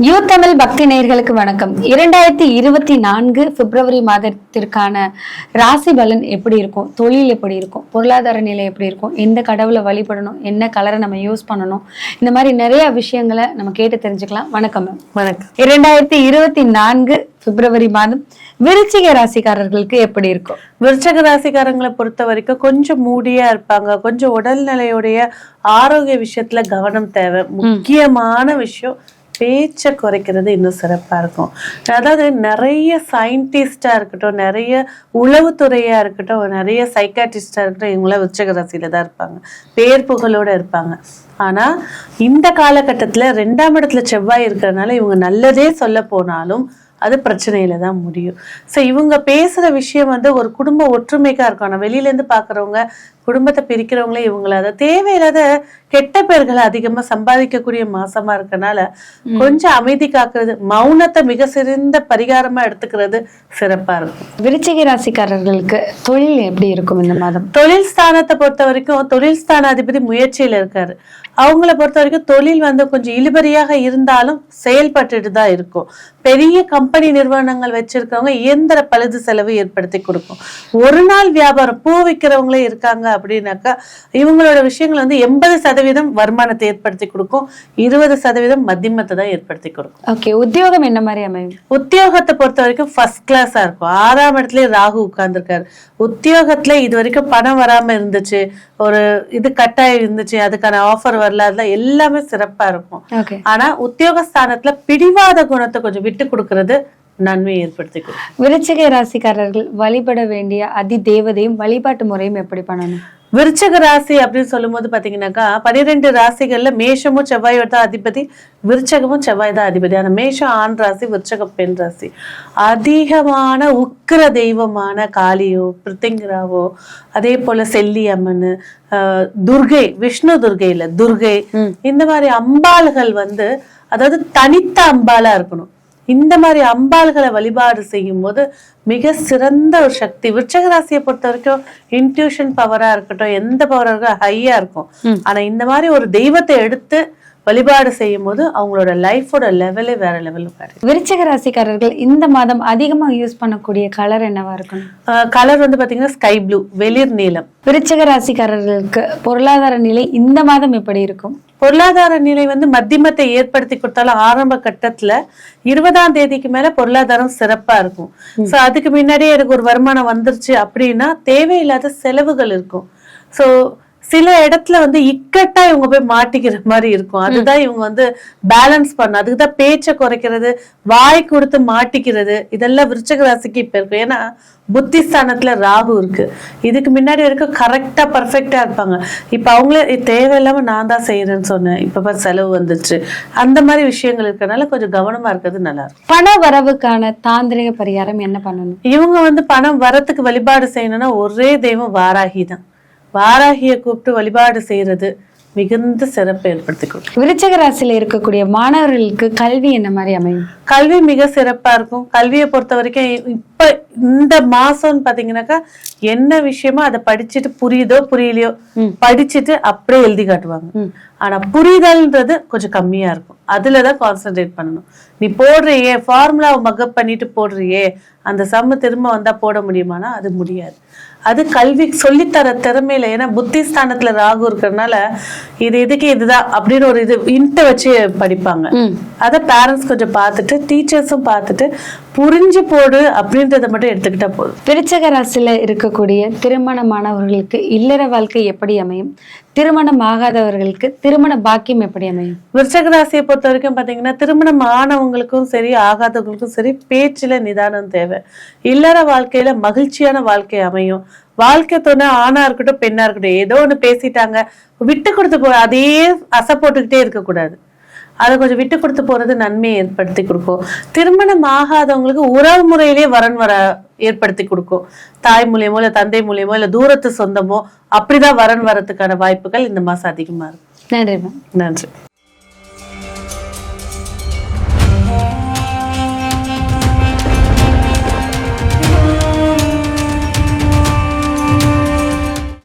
பக்தி நேயர்களுக்கு வணக்கம். இரண்டாயிரத்தி இருபத்தி நான்கு பிப்ரவரி மாதத்திற்கான ராசி பலன் எப்படி இருக்கும்? தொழில் எப்படி இருக்கும்? பொருளாதார நிலை எப்படி இருக்கும்? எந்த கடவுளை வழிபடணும்? என்ன கலரை நம்ம யூஸ் பண்ணணும்? இந்த மாதிரி நிறைய விஷயங்களை நம்ம கேட்டு தெரிஞ்சுக்கலாம். வணக்கம் மேம் வணக்கம். இரண்டாயிரத்தி இருபத்தி நான்கு பிப்ரவரி மாதம் விருச்சிக ராசிக்காரர்களுக்கு எப்படி இருக்கும்? விருச்சக ராசிக்காரங்களை பொறுத்த வரைக்கும் கொஞ்சம் மூடியா இருப்பாங்க. கொஞ்சம் உடல்நிலையுடைய ஆரோக்கிய விஷயத்துல கவனம் தேவை. முக்கியமான விஷயம் பேச்சை குறைக்கிறது இன்னும் சிறப்பா இருக்கும். அதாவது நிறைய சயின்டிஸ்டா இருக்கட்டும் நிறைய உளவுத்துறையா இருக்கட்டும் நிறைய சைக்காட்டிஸ்டா இருக்கட்டும் இவங்களாம் உச்சக ராசியில் தான் இருப்பாங்க. பேர் புகழோட இருப்பாங்க. ஆனா இந்த காலகட்டத்துல ரெண்டாம் இடத்துல செவ்வாய் இருக்கிறதுனால இவங்க நல்லதே சொல்ல போனாலும் அது பிரச்சனையில தான் முடியும். ஸோ இவங்க பேசுற விஷயம் வந்து ஒரு குடும்ப ஒற்றுமைக்கா இருக்கும் ஆனா வெளியில இருந்து பாக்குறவங்க குடும்பத்தை பிரிக்கிறவங்களே இவங்கள. அதை தேவையில்லாத கெட்ட பேர்களை அதிகமா சம்பாதிக்கக்கூடிய மாசமா இருக்கனால கொஞ்சம் அமைதி காக்குறது மௌனத்தை மிக சிறந்த பரிகாரமா எடுத்துக்கிறது சிறப்பா இருக்கும். விருச்சிக ராசிக்காரர்களுக்கு தொழில் எப்படி இருக்கும் இந்த மாதம்? தொழில் ஸ்தானத்தை பொறுத்த வரைக்கும் தொழில் ஸ்தானாதிபதி முயற்சியில இருக்காரு. அவங்கள பொறுத்த வரைக்கும் தொழில் வந்து கொஞ்சம் இழுபறியாக இருந்தாலும் செயல்பட்டுட்டு தான் இருக்கும். பெரிய கம்பெனி நிறுவனங்கள் வச்சிருக்கவங்க இயந்திர பழுது செலவு ஏற்படுத்தி கொடுக்கும். ஒரு நாள் வியாபாரம் பூ விற்கிறவங்களே இருக்காங்க அப்படின்னாக்கா இவங்களோட விஷயங்கள் வந்து எண்பது சதவீதம் வருமானத்தை ஏற்படுத்தி கொடுக்கும். இருபது சதவீதம் மத்தியமத்தை தான் ஏற்படுத்தி கொடுக்கும். ஓகே உத்தியோகம் என்ன மாதிரி அமையும்? உத்தியோகத்தை பொறுத்த வரைக்கும் ஃபர்ஸ்ட் கிளாஸா இருக்கும். ஆறாம் இடத்துல ராகு உட்கார்ந்துருக்காரு. உத்தியோகத்துல இது வரைக்கும் பணம் வராம இருந்துச்சு. ஒரு இது கட்டாயம் இருந்துச்சு அதுக்கான ஆஃபர் வரல அதெல்லாம் எல்லாமே சிறப்பா இருக்கும். ஆனா உத்தியோகஸ்தானத்துல பிடிவாத குணத்தை கொஞ்சம் விட்டு கொடுக்கறது நன்மையை ஏற்படுத்தி கொடுக்கும் விருச்சிக ராசிக்காரர்கள் வழிபட வேண்டிய அதி தேவதையும் வழிபாட்டு முறையும் எப்படி பண்ணணும்? விருச்சக ராசி அப்படின்னு சொல்லும்போது பாத்தீங்கன்னாக்கா பன்னிரெண்டு ராசிகள்ல மேஷமும் செவ்வாய் தான் அதிபதி விருச்சகமும் செவ்வாய் தான் அதிபதி. ஆனா மேஷம் ஆண் ராசி விருச்சகம் பெண் ராசி. அதிகமான உக்கிர தெய்வமான காளியோ பிரித்திங்கராவோ அதே போல செல்லி அம்மன் துர்கை விஷ்ணு துர்கை இல்ல துர்கை இந்த மாதிரி அம்பாள்கள் வந்து அதாவது தனித்த அம்பாலா இருக்கணும். இந்த மாதிரி அம்பாள்களை வழிபாடு செய்யும் போது மிக சிறந்த ஒரு சக்தி. விருச்சக ராசியை பொறுத்த வரைக்கும் இன்ட்யூஷன் பவரா இருக்கட்டும் எந்த பவரா இருக்கட்டும் ஹையா இருக்கும். ஆனா இந்த மாதிரி ஒரு தெய்வத்தை எடுத்து வழிபாடு செய்யும் போது அவங்களோட லைஃபோட லெவலே வேற லெவலில் பாரு விருச்சிக ராசிக்காரர்கள் இந்த மாதம் அதிகமா யூஸ் பண்ணக்கூடிய கலர் என்னவா இருக்கணும் கலர் வந்து பாத்தீங்கன்னா ஸ்கை ப்ளூ வெளிர் நீலம். விருச்சிக ராசிக்காரர்களுக்கு பொருளாதார நிலை இந்த மாதம் எப்படி இருக்கும்? பொருளாதார நிலை வந்து மத்தியமத்தை ஏற்படுத்தி கொடுத்தாலும் ஆரம்ப கட்டத்துல இருபதாம் தேதிக்கு மேல பொருளாதாரம் சிறப்பா இருக்கும். சோ அதுக்கு முன்னாடியே எனக்கு ஒரு வருமானம் வந்துருச்சு அப்படின்னா தேவையில்லாத செலவுகள் இருக்கும். சோ சில இடத்துல வந்து இக்கட்டா இவங்க போய் மாட்டிக்கிற மாதிரி இருக்கும். அதுதான் இவங்க வந்து பேலன்ஸ் பண்ணும் அதுக்கு தான் பேச்சை குறைக்கிறது வாய் கொடுத்து மாட்டிக்கிறது இதெல்லாம் விருச்சக ராசிக்கு இப்ப இருக்கு. ஏன்னா புத்திஸ்தானத்துல ராகு இருக்கு. இதுக்கு முன்னாடி வரைக்கும் கரெக்டா பர்ஃபெக்டா இருப்பாங்க. இப்ப அவங்களே "இது தேவையில்லாம நான் தான் செய்யறேன்னு சொன்னேன். இப்ப செலவு வந்துச்சு அந்த மாதிரி விஷயங்கள் இருக்கறனால கொஞ்சம் கவனமா இருக்கிறது நல்லா இருக்கும். பண வரவுக்கான தாந்திரிக பரிகாரம் என்ன பண்ணணும்? இவங்க வந்து பணம் வரத்துக்கு வழிபாடு செய்யணும்னா ஒரே தெய்வம் வாராகி தான். வாராகியை கூப்பிட்டு வழிபாடு செய்யறது மிகுந்த சிறப்பை ஏற்படுத்தி கொடுக்கும். விருச்சிக ராசியில இருக்கக்கூடிய மாணவர்களுக்கு கல்வி என்ன மாதிரி அமையும்? கல்வி மிக சிறப்பா இருக்கும். கல்வியை பொறுத்த வரைக்கும் இப்ப இந்த மாசம்னு பாத்தீங்கன்னாக்கா என்ன விஷயமோ அதை படிச்சுட்டு புரியுதோ புரியலையோ படிச்சுட்டு அப்படியே எழுதி காட்டுவாங்க. ஆனா புரிதல்ன்றது கொஞ்சம் கம்மியா இருக்கும். அதுலதான் கான்சென்ட்ரேட் பண்ணணும். நீ போடுறியே ஃபார்முலாவை மக்கப் பண்ணிட்டு போடுறியே அந்த சம்மு திரும்ப வந்தா போட முடியுமானா? அது முடியாது. அது கல்வி சொல்லித்தர திறமையில ஏன்னா புத்திஸ்தானத்துல ராகு இருக்கிறதுனால இது இதுக்கு இதுதான் அப்படின்னு ஒரு இது இன்ட்ட வச்சு படிப்பாங்க. அதை பேரண்ட்ஸ் கொஞ்சம் பார்த்துட்டு டீச்சர்ஸும் பார்த்துட்டு புரிஞ்சு போடு அப்படின்றத மட்டும் எடுத்துக்கிட்டா போதும். விருச்சக ராசியில இருக்கக்கூடிய திருமணமானவர்களுக்கு இல்லற வாழ்க்கை எப்படி அமையும்? திருமணம் ஆகாதவர்களுக்கு திருமண பாக்கியம் எப்படி அமையும்? விருச்சக ராசியை பொறுத்த வரைக்கும் பாத்தீங்கன்னா திருமணம் ஆனவங்களுக்கும் சரி ஆகாதவங்களுக்கும் சரி பேச்சுல நிதானம் தேவை. இல்லற வாழ்க்கையில மகிழ்ச்சியான வாழ்க்கை அமையும். வாழ்க்கை துணை ஆணா இருக்கட்டும் பெண்ணா இருக்கட்டும் ஏதோ ஒண்ணு பேசிட்டாங்க விட்டு கொடுத்து போ அதையே அசை போட்டுக்கிட்டே இருக்கக்கூடாது. அதை கொஞ்சம் விட்டு கொடுத்து போறது நன்மையை ஏற்படுத்தி கொடுக்கும். திருமணம் ஆகாதவங்களுக்கு உறவு முறையிலேயே வரன் வர ஏற்படுத்தி கொடுக்கும். தாய் மூலியமோ இல்ல தந்தை மூலியமோ இல்ல தூரத்து சொந்தமோ அப்படிதான் வரன் வரத்துக்கான வாய்ப்புகள் இந்த மாசம் அதிகமா இருக்கும் நன்றி மேம். நன்றி.